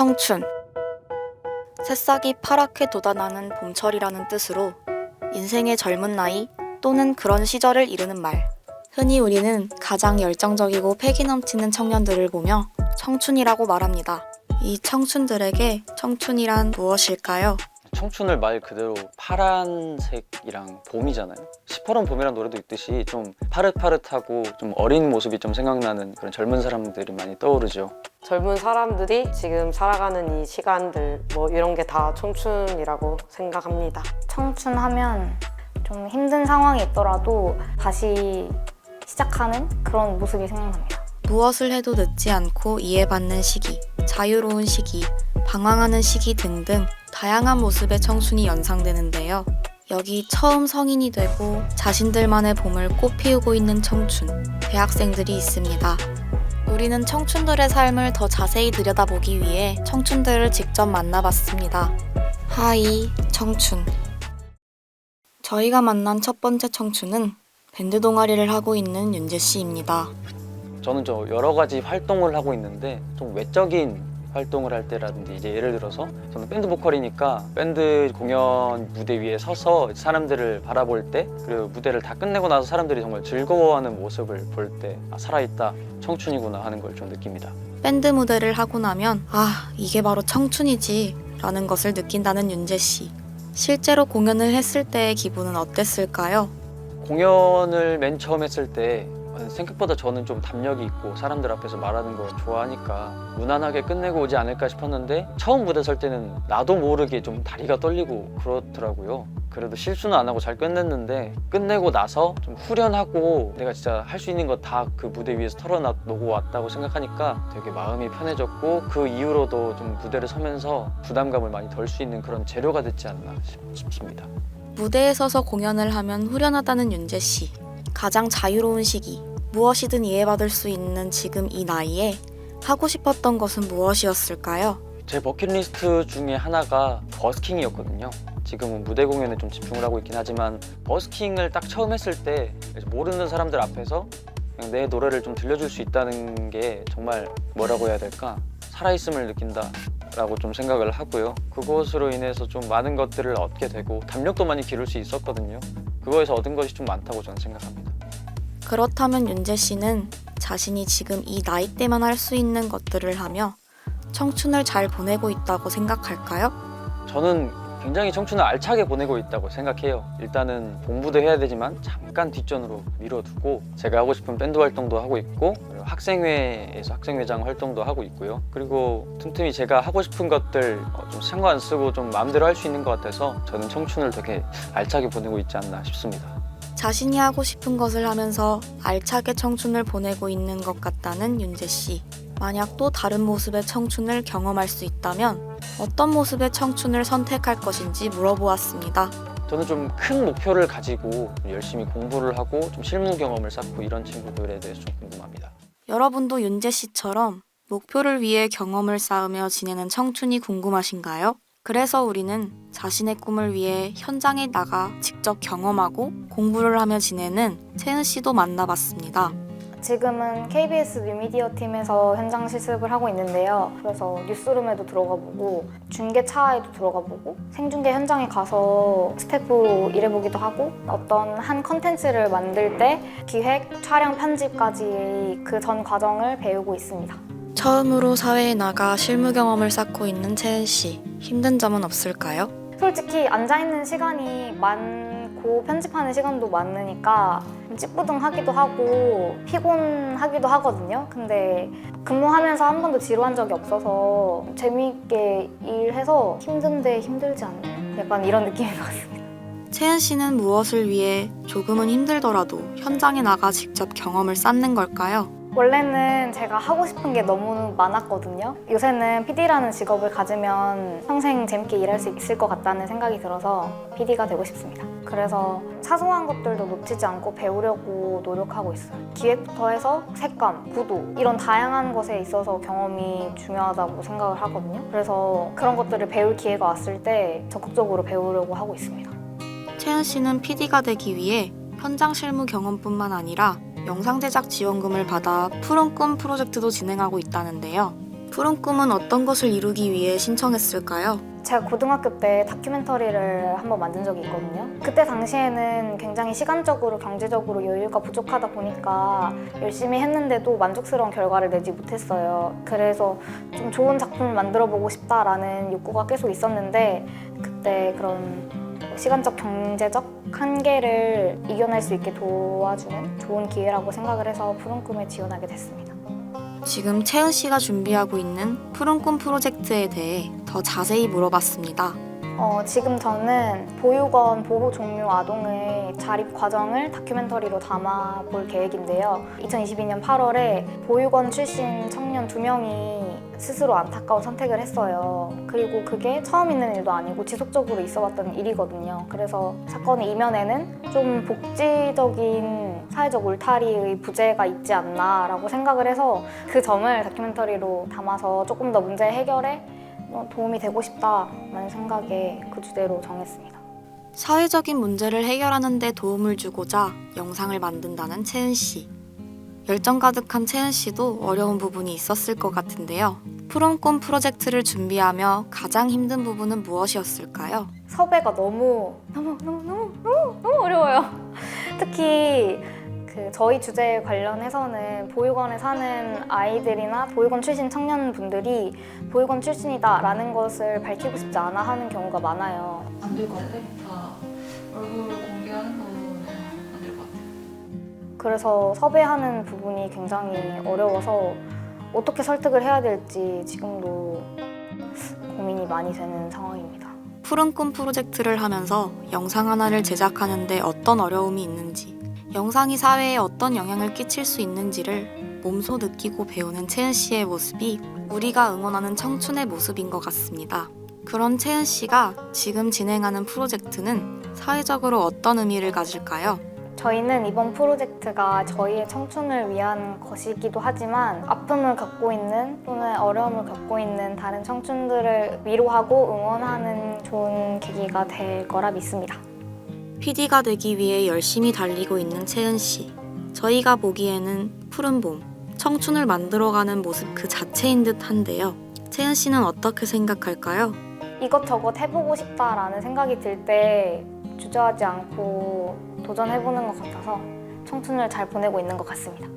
청춘. 새싹이 파랗게 돋아나는 봄철이라는 뜻으로 인생의 젊은 나이 또는 그런 시절을 이르는 말. 흔히 우리는 가장 열정적이고 패기 넘치는 청년들을 보며 청춘이라고 말합니다. 이 청춘들에게 청춘이란 무엇일까요? 청춘을 말 그대로 파란색이랑 봄이잖아요. 시퍼런 봄이라는 노래도 있듯이 좀 파릇파릇하고 좀 어린 모습이 좀 생각나는 그런 젊은 사람들이 많이 떠오르죠. 젊은 사람들이 지금 살아가는 이 시간들 뭐 이런 게 다 청춘이라고 생각합니다. 청춘하면 좀 힘든 상황이 있더라도 다시 시작하는 그런 모습이 생각납니다. 무엇을 해도 늦지 않고 이해받는 시기, 자유로운 시기, 방황하는 시기 등등 다양한 모습의 청춘이 연상되는데요. 여기 처음 성인이 되고 자신들만의 봄을 꽃피우고 있는 청춘, 대학생들이 있습니다. 우리는 청춘들의 삶을 더 자세히 들여다보기 위해 청춘들을 직접 만나봤습니다. 하이, 청춘. 저희가 만난 첫 번째 청춘은 밴드 동아리를 하고 있는 윤재 씨입니다. 저는 저 여러 가지 활동을 하고 있는데 좀 외적인 활동을 할 때라든지 이제 예를 들어서 저는 밴드 보컬이니까 밴드 공연 무대 위에 서서 사람들을 바라볼 때 그리고 무대를 다 끝내고 나서 사람들이 정말 즐거워하는 모습을 볼 때 아, 살아있다 청춘이구나 하는 걸 좀 느낍니다. 밴드 무대를 하고 나면 아 이게 바로 청춘이지 라는 것을 느낀다는 윤재 씨. 실제로 공연을 했을 때의 기분은 어땠을까요? 공연을 맨 처음 했을 때 생각보다 저는 좀 담력이 있고 사람들 앞에서 말하는 걸 좋아하니까 무난하게 끝내고 오지 않을까 싶었는데 처음 무대 설 때는 나도 모르게 좀 다리가 떨리고 그렇더라고요. 그래도 실수는 안 하고 잘 끝냈는데 끝내고 나서 좀 후련하고 내가 진짜 할 수 있는 거 다 그 무대 위에서 털어놓고 왔다고 생각하니까 되게 마음이 편해졌고 그 이후로도 좀 무대를 서면서 부담감을 많이 덜 수 있는 그런 재료가 됐지 않나 싶- 싶습니다. 무대에 서서 공연을 하면 후련하다는 윤재 씨. 가장 자유로운 시기, 무엇이든 이해받을 수 있는 지금 이 나이에 하고 싶었던 것은 무엇이었을까요? 제 버킷리스트 중에 하나가 버스킹이었거든요. 지금은 무대 공연에 좀 집중을 하고 있긴 하지만 버스킹을 딱 처음 했을 때 모르는 사람들 앞에서 내 노래를 좀 들려줄 수 있다는 게 정말 뭐라고 해야 될까 살아있음을 느낀다라고 좀 생각을 하고요. 그것으로 인해서 좀 많은 것들을 얻게 되고 담력도 많이 기를 수 있었거든요. 그거에서 얻은 것이 좀 많다고 저는 생각합니다. 그렇다면 윤재 씨는 자신이 지금 이 나이 때만 할 수 있는 것들을 하며 청춘을 잘 보내고 있다고 생각할까요? 저는 굉장히 청춘을 알차게 보내고 있다고 생각해요. 일단은 공부도 해야 되지만 잠깐 뒷전으로 미뤄두고 제가 하고 싶은 밴드 활동도 하고 있고 학생회에서 학생회장 활동도 하고 있고요. 그리고 틈틈이 제가 하고 싶은 것들 어, 좀 신경 안 쓰고 좀 마음대로 할 수 있는 것 같아서 저는 청춘을 되게 알차게 보내고 있지 않나 싶습니다. 자신이 하고 싶은 것을 하면서 알차게 청춘을 보내고 있는 것 같다는 윤재 씨. 만약 또 다른 모습의 청춘을 경험할 수 있다면 어떤 모습의 청춘을 선택할 것인지 물어보았습니다. 저는 좀 큰 목표를 가지고 열심히 공부를 하고 좀 실무 경험을 쌓고 이런 친구들에 대해서 좀 궁금합니다. 여러분도 윤재 씨처럼 목표를 위해 경험을 쌓으며 지내는 청춘이 궁금하신가요? 그래서 우리는 자신의 꿈을 위해 현장에 나가 직접 경험하고 공부를 하며 지내는 채은 씨도 만나봤습니다. 지금은 KBS 뉴미디어 팀에서 현장 실습을 하고 있는데요. 그래서 뉴스룸에도 들어가 보고 중계차에도 들어가 보고 생중계 현장에 가서 스태프 일해보기도 하고 어떤 한 컨텐츠를 만들 때 기획, 촬영, 편집까지 그 전 과정을 배우고 있습니다. 처음으로 사회에 나가 실무 경험을 쌓고 있는 채은 씨. 힘든 점은 없을까요? 솔직히 앉아있는 시간이 많고 편집하는 시간도 많으니까 좀 찌뿌둥하기도 하고 피곤하기도 하거든요. 근데 근무하면서 한 번도 지루한 적이 없어서 재미있게 일해서 힘든데 힘들지 않네요. 약간 이런 느낌인 것 같습니다. 채은 씨는 무엇을 위해 조금은 힘들더라도 현장에 나가 직접 경험을 쌓는 걸까요? 원래는 제가 하고 싶은 게 너무 많았거든요. 요새는 PD라는 직업을 가지면 평생 재밌게 일할 수 있을 것 같다는 생각이 들어서 PD가 되고 싶습니다. 그래서 사소한 것들도 놓치지 않고 배우려고 노력하고 있어요. 기획부터 해서 색감, 구도 이런 다양한 것에 있어서 경험이 중요하다고 생각을 하거든요. 그래서 그런 것들을 배울 기회가 왔을 때 적극적으로 배우려고 하고 있습니다. 채은 씨는 PD가 되기 위해 현장 실무 경험뿐만 아니라 영상 제작 지원금을 받아 푸른 꿈 프로젝트도 진행하고 있다는데요. 푸른 꿈은 어떤 것을 이루기 위해 신청했을까요? 제가 고등학교 때 다큐멘터리를 한번 만든 적이 있거든요. 그때 당시에는 굉장히 시간적으로 경제적으로 여유가 부족하다 보니까 열심히 했는데도 만족스러운 결과를 내지 못했어요. 그래서 좀 좋은 작품을 만들어 보고 싶다라는 욕구가 계속 있었는데 그때 그런 시간적 경제적 한계를 이겨낼 수 있게 도와주는 좋은 기회라고 생각을 해서 푸른 꿈에 지원하게 됐습니다. 지금 채은 씨가 준비하고 있는 푸른 꿈 프로젝트에 대해 더 자세히 물어봤습니다. 어, 지금 저는 보육원 보호 종료 아동의 자립 과정을 다큐멘터리로 담아 볼 계획인데요. 2022년 8월에 보육원 출신 청년 두 명이 스스로 안타까운 선택을 했어요. 그리고 그게 처음 있는 일도 아니고 지속적으로 있어 왔던 일이거든요. 그래서 사건의 이면에는 좀 복지적인 사회적 울타리의 부재가 있지 않나라고 생각을 해서 그 점을 다큐멘터리로 담아서 조금 더 문제 해결에 어, 도움이 되고 싶다라는 생각에 그 주제로 정했습니다. 사회적인 문제를 해결하는 데 도움을 주고자 영상을 만든다는 채은 씨. 열정 가득한 채은 씨도 어려운 부분이 있었을 것 같은데요. 푸른 꿈 프로젝트를 준비하며 가장 힘든 부분은 무엇이었을까요? 섭외가 너무 너무 너무 너무 너무 너무 어려워요. 특히 그 저희 주제에 관련해서는 보육원에 사는 아이들이나 보육원 출신 청년분들이 보육원 출신이다라는 것을 밝히고 싶지 않아 하는 경우가 많아요. 안될것 같아? 다 얼굴 그래서 섭외하는 부분이 굉장히 어려워서 어떻게 설득을 해야 될지 지금도 고민이 많이 되는 상황입니다. 푸른 꿈 프로젝트를 하면서 영상 하나를 제작하는데 어떤 어려움이 있는지, 영상이 사회에 어떤 영향을 끼칠 수 있는지를 몸소 느끼고 배우는 채은 씨의 모습이 우리가 응원하는 청춘의 모습인 것 같습니다. 그런 채은 씨가 지금 진행하는 프로젝트는 사회적으로 어떤 의미를 가질까요? 저희는 이번 프로젝트가 저희의 청춘을 위한 것이기도 하지만 아픔을 겪고 있는 또는 어려움을 겪고 있는 다른 청춘들을 위로하고 응원하는 좋은 계기가 될 거라 믿습니다. PD가 되기 위해 열심히 달리고 있는 채은 씨. 저희가 보기에는 푸른 봄, 청춘을 만들어가는 모습 그 자체인 듯 한데요. 채은 씨는 어떻게 생각할까요? 이것저것 해보고 싶다라는 생각이 들 때 주저하지 않고 도전해보는 것 같아서 청춘을 잘 보내고 있는 것 같습니다.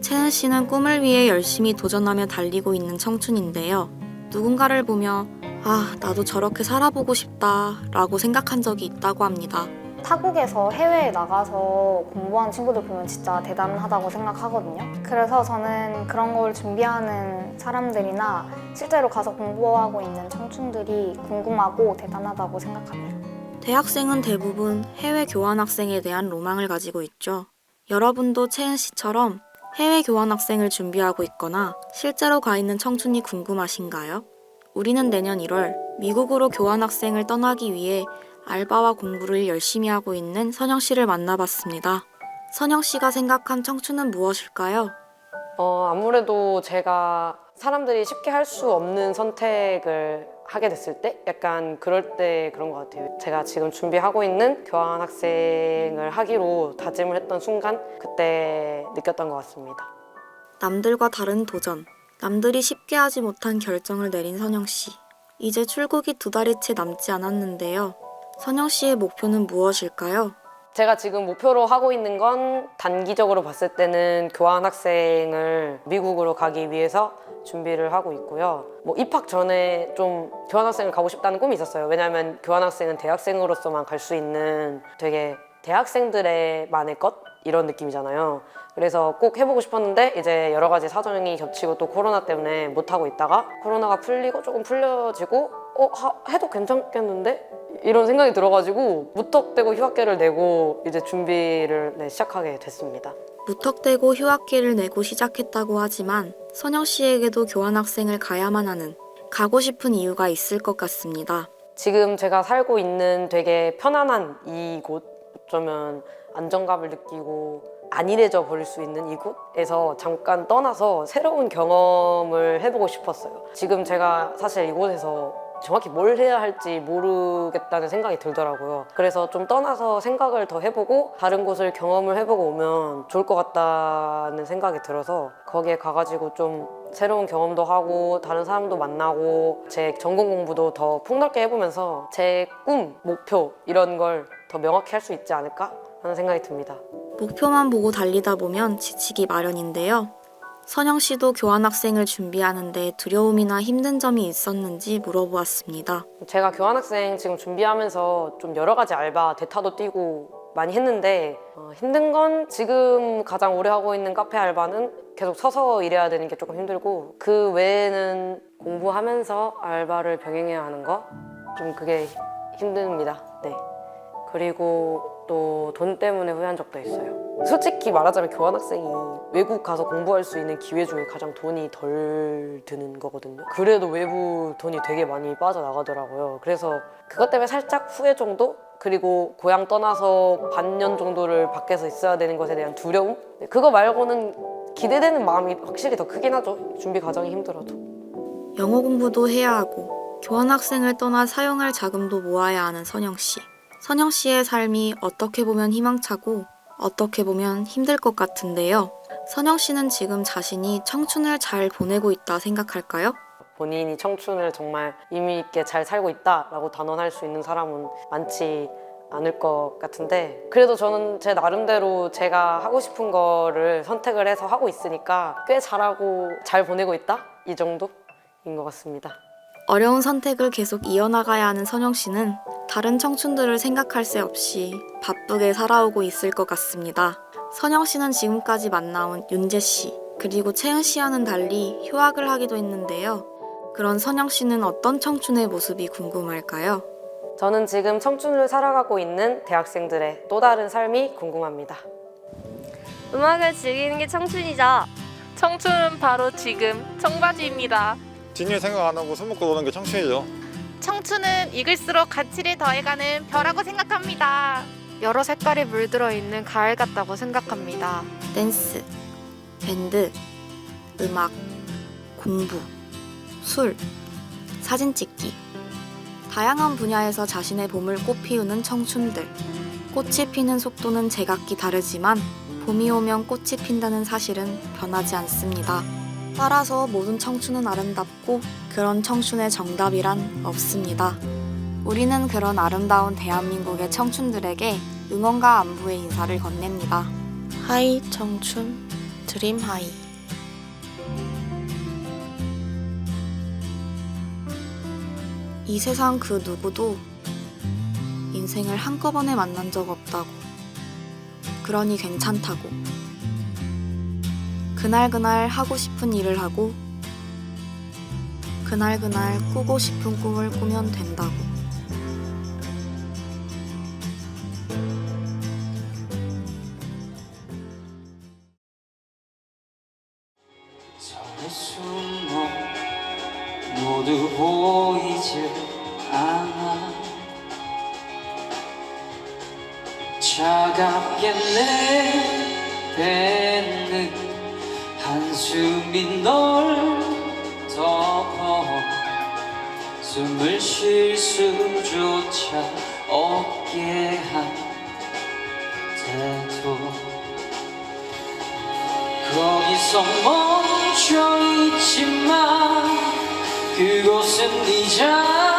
채은 씨는 꿈을 위해 열심히 도전하며 달리고 있는 청춘인데요. 누군가를 보며 아, 나도 저렇게 살아보고 싶다 라고 생각한 적이 있다고 합니다. 타국에서 해외에 나가서 공부하는 친구들 보면 진짜 대단하다고 생각하거든요. 그래서 저는 그런 걸 준비하는 사람들이나 실제로 가서 공부하고 있는 청춘들이 궁금하고 대단하다고 생각합니다. 대학생은 대부분 해외 교환학생에 대한 로망을 가지고 있죠. 여러분도 채은 씨처럼 해외 교환학생을 준비하고 있거나 실제로 가 있는 청춘이 궁금하신가요? 우리는 내년 1월 미국으로 교환학생을 떠나기 위해 알바와 공부를 열심히 하고 있는 선영 씨를 만나봤습니다. 선영 씨가 생각한 청춘은 무엇일까요? 어, 아무래도 제가 사람들이 쉽게 할 수 없는 선택을 하게 됐을 때 약간 그럴 때 그런 것 같아요. 제가 지금 준비하고 있는 교환 학생을 하기로 다짐을 했던 순간 그때 느꼈던 것 같습니다. 남들과 다른 도전, 남들이 쉽게 하지 못한 결정을 내린 선영 씨. 이제 출국이 두 달이 채 남지 않았는데요. 선영 씨의 목표는 무엇일까요? 제가 지금 목표로 하고 있는 건 단기적으로 봤을 때는 교환 학생을 미국으로 가기 위해서 준비를 하고 있고요. 뭐 입학 전에 좀 교환 학생을 가고 싶다는 꿈이 있었어요. 왜냐하면 교환 학생은 대학생으로서만 갈 수 있는 되게 대학생들의 만의 것 이런 느낌이잖아요. 그래서 꼭 해보고 싶었는데 이제 여러 가지 사정이 겹치고 또 코로나 때문에 못 하고 있다가 코로나가 풀리고 조금 풀려지고 어 하- 해도 괜찮겠는데 이런 생각이 들어가지고 무턱대고 휴학계를 내고 이제 준비를 네, 시작하게 됐습니다. 무턱대고 휴학기를 내고 시작했다고 하지만 선영 씨에게도 교환학생을 가야만 하는 가고 싶은 이유가 있을 것 같습니다. 지금 제가 살고 있는 되게 편안한 이곳 어쩌면 안정감을 느끼고 안일해져 버릴 수 있는 이곳에서 잠깐 떠나서 새로운 경험을 해보고 싶었어요. 지금 제가 사실 이곳에서 정확히 뭘 해야 할지 모르겠다는 생각이 들더라고요. 그래서 좀 떠나서 생각을 더 해보고 다른 곳을 경험을 해보고 오면 좋을 것 같다는 생각이 들어서 거기에 가가지고 좀 새로운 경험도 하고 다른 사람도 만나고 제 전공 공부도 더 폭넓게 해보면서 제 꿈, 목표 이런 걸 더 명확히 할 수 있지 않을까 하는 생각이 듭니다. 목표만 보고 달리다 보면 지치기 마련인데요. 선영 씨도 교환학생을 준비하는데 두려움이나 힘든 점이 있었는지 물어보았습니다. 제가 교환학생 지금 준비하면서 좀 여러 가지 알바, 대타도 뛰고 많이 했는데 어, 힘든 건 지금 가장 오래 하고 있는 카페 알바는 계속 서서 일해야 되는 게 조금 힘들고 그 외에는 공부하면서 알바를 병행해야 하는 거 좀 그게 힘듭니다. 네. 그리고 또돈 때문에 후회한 적도 있어요. 솔직히 말하자면 교환학생이 외국 가서 공부할 수 있는 기회 중에 가장 돈이 덜 드는 거거든요. 그래도 외부 돈이 되게 많이 빠져나가더라고요. 그래서 그것 때문에 살짝 후회 정도? 그리고 고향 떠나서 반년 정도를 밖에서 있어야 되는 것에 대한 두려움? 네, 그거 말고는 기대되는 마음이 확실히 더 크긴 하죠. 준비 과정이 힘들어도. 영어 공부도 해야 하고 교환학생을 떠나 사용할 자금도 모아야 하는 선영 씨. 선영 씨의 삶이 어떻게 보면 희망차고 어떻게 보면 힘들 것 같은데요. 선영 씨는 지금 자신이 청춘을 잘 보내고 있다 생각할까요? 본인이 청춘을 정말 의미 있게 잘 살고 있다라고 단언할 수 있는 사람은 많지 않을 것 같은데 그래도 저는 제 나름대로 제가 하고 싶은 거를 선택을 해서 하고 있으니까 꽤 잘하고 잘 보내고 있다 이 정도인 것 같습니다. 어려운 선택을 계속 이어나가야 하는 선영 씨는 다른 청춘들을 생각할 새 없이 바쁘게 살아오고 있을 것 같습니다. 선영 씨는 지금까지 만나온 윤재 씨, 그리고 채은 씨와는 달리 휴학을 하기도 했는데요. 그런 선영 씨는 어떤 청춘의 모습이 궁금할까요? 저는 지금 청춘을 살아가고 있는 대학생들의 또 다른 삶이 궁금합니다. 음악을 즐기는 게 청춘이죠. 청춘은 바로 지금 청바지입니다. 뒷일 생각 안 하고 술 먹고 노는 게 청춘이죠. 청춘은 익을수록 가치를 더해가는 벼라고 생각합니다. 여러 색깔이 물들어 있는 가을 같다고 생각합니다. 댄스, 밴드, 음악, 공부, 술, 사진 찍기. 다양한 분야에서 자신의 봄을 꽃피우는 청춘들. 꽃이 피는 속도는 제각기 다르지만 봄이 오면 꽃이 핀다는 사실은 변하지 않습니다. 따라서 모든 청춘은 아름답고 그런 청춘의 정답이란 없습니다. 우리는 그런 아름다운 대한민국의 청춘들에게 응원과 안부의 인사를 건넵니다. 하이 청춘 드림 하이 이 세상 그 누구도 인생을 한꺼번에 만난 적 없다고 그러니 괜찮다고 그날그날 하고 싶은 일을 하고 그날그날 꾸고 싶은 꿈을 꾸면 된다고 한숨이 널 덮어 숨을 쉴 수조차 없게 한데도. 거기서 멈춰 있지만 그곳은 네 자리